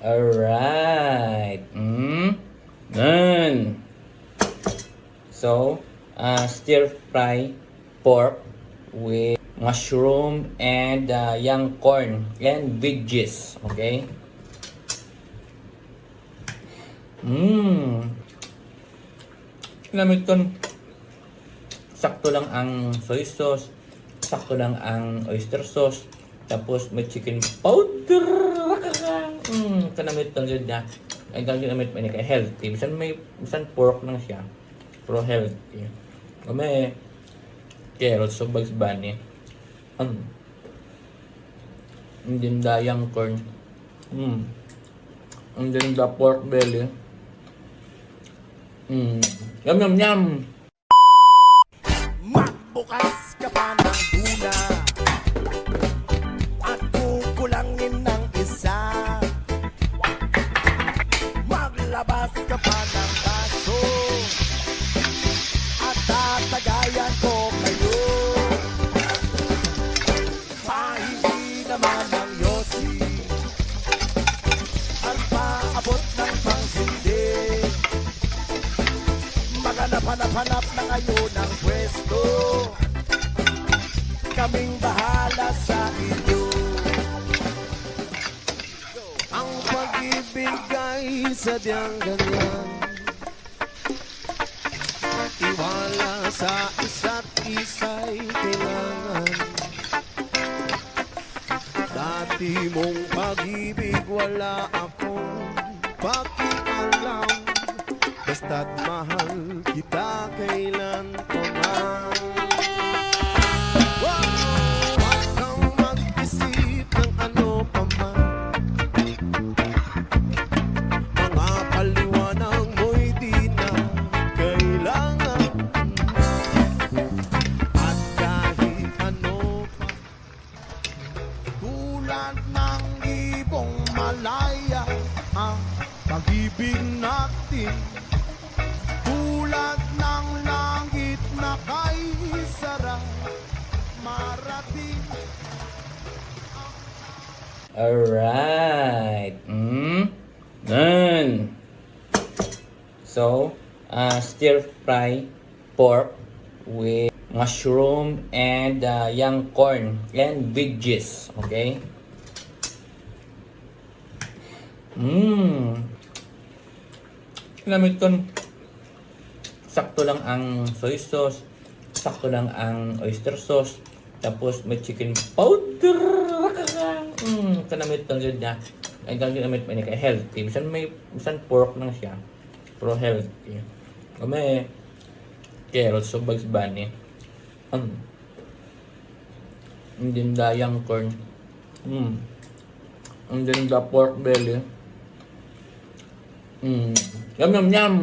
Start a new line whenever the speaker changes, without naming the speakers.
Alright. Mm. Done. So, uh, stir fry pork with mushroom and uh, young corn and veggies. Okay? Mmm. Lamig ton. Sakto lang ang soy sauce. Sakto lang ang oyster sauce. Tapos may chicken powder. Mm, kanamit yun na. Ay gamit may kay healthy. Bisan may bisan pork lang siya. Pero healthy. Kami carrots so Bunny. Um, ang dinda yung corn. Mm. Ang dinda pork belly. Mm. Yum yum yum.
Magbukas ka pa ng tuna Maghanap-hanap-hanap na kayo ng pwesto. Kaming bahala sa inyo Ang pag-ibig ay sadyang ganyan. Iwala sa isa't isa'y kailangan. Dati mong pag-ibig wala akong pakialam Basta't mahal kita kailan ko man Wow! Huwag kang ano pa man Mga paliwanag mo'y di na kailangan At kahit ano pa Tulad ng ibong malaya Ang
Alright. Mm. Done. So, uh, stir fry pork with mushroom and uh, young corn and veggies. Okay? Mmm. Lamig ton. Sakto lang ang soy sauce. Sakto lang ang oyster sauce. Tapos may chicken powder. Mm, kanamit yun na. Ay gamit may kay healthy. Bisan may bisan pork lang siya. Pero healthy. Kami carrots so Bugs Bunny. Um, ang dinda yung corn. Mm. Ang dinda pork belly. Mm. Yum yum yum.